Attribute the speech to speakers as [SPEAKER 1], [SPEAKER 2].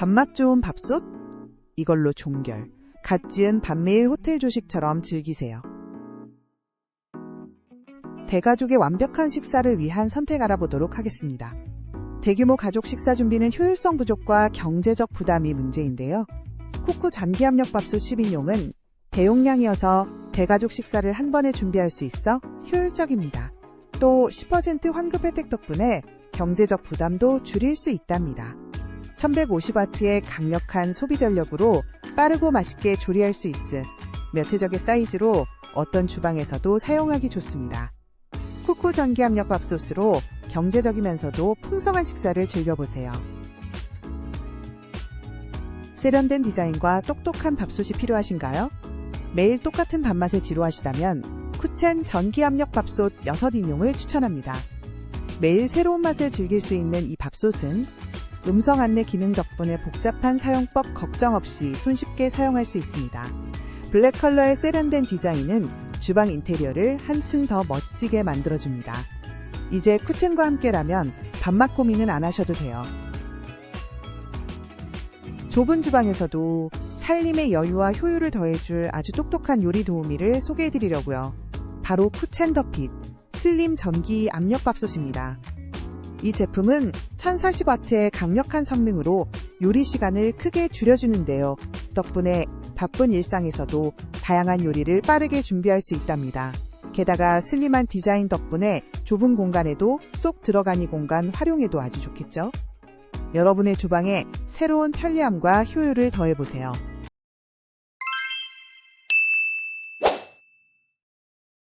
[SPEAKER 1] 밥맛 좋은 밥솥? 이걸로 종결. 갓 지은 밤매일 호텔 조식처럼 즐기세요. 대가족의 완벽한 식사를 위한 선택 알아보도록 하겠습니다. 대규모 가족 식사 준비는 효율성 부족과 경제적 부담이 문제인데요. 쿠쿠 전기압력 밥솥 10인용은 대용량이어서 대가족 식사를 한 번에 준비할 수 있어 효율적입니다. 또 10% 환급 혜택 덕분에 경제적 부담도 줄일 수 있답니다. 1150W의 강력한 소비 전력으로 빠르고 맛있게 조리할 수 있음 몇체적의 사이즈로 어떤 주방에서도 사용하기 좋습니다. 쿠쿠 전기압력 밥솥으로 경제적이면서도 풍성한 식사를 즐겨보세요. 세련된 디자인과 똑똑한 밥솥이 필요하신가요? 매일 똑같은 밥맛에 지루하시다면 쿠첸 전기압력 밥솥 6인용을 추천합니다. 매일 새로운 맛을 즐길 수 있는 이 밥솥은 음성 안내 기능 덕분에 복잡한 사용법 걱정 없이 손쉽게 사용할 수 있습니다. 블랙 컬러의 세련된 디자인은 주방 인테리어를 한층 더 멋지게 만들어줍니다. 이제 쿠첸과 함께라면 밥맛 고민은 안 하셔도 돼요. 좁은 주방에서도 살림의 여유와 효율을 더해줄 아주 똑똑한 요리 도우미를 소개해드리려고요. 바로 쿠첸 더핏 슬림 전기 압력밥솥입니다. 이 제품은 1040W의 강력한 성능으로 요리 시간을 크게 줄여주는데요. 덕분에 바쁜 일상에서도 다양한 요리를 빠르게 준비할 수 있답니다. 게다가 슬림한 디자인 덕분에 좁은 공간에도 쏙 들어가니 공간 활용에도 아주 좋겠죠? 여러분의 주방에 새로운 편리함과 효율을 더해보세요.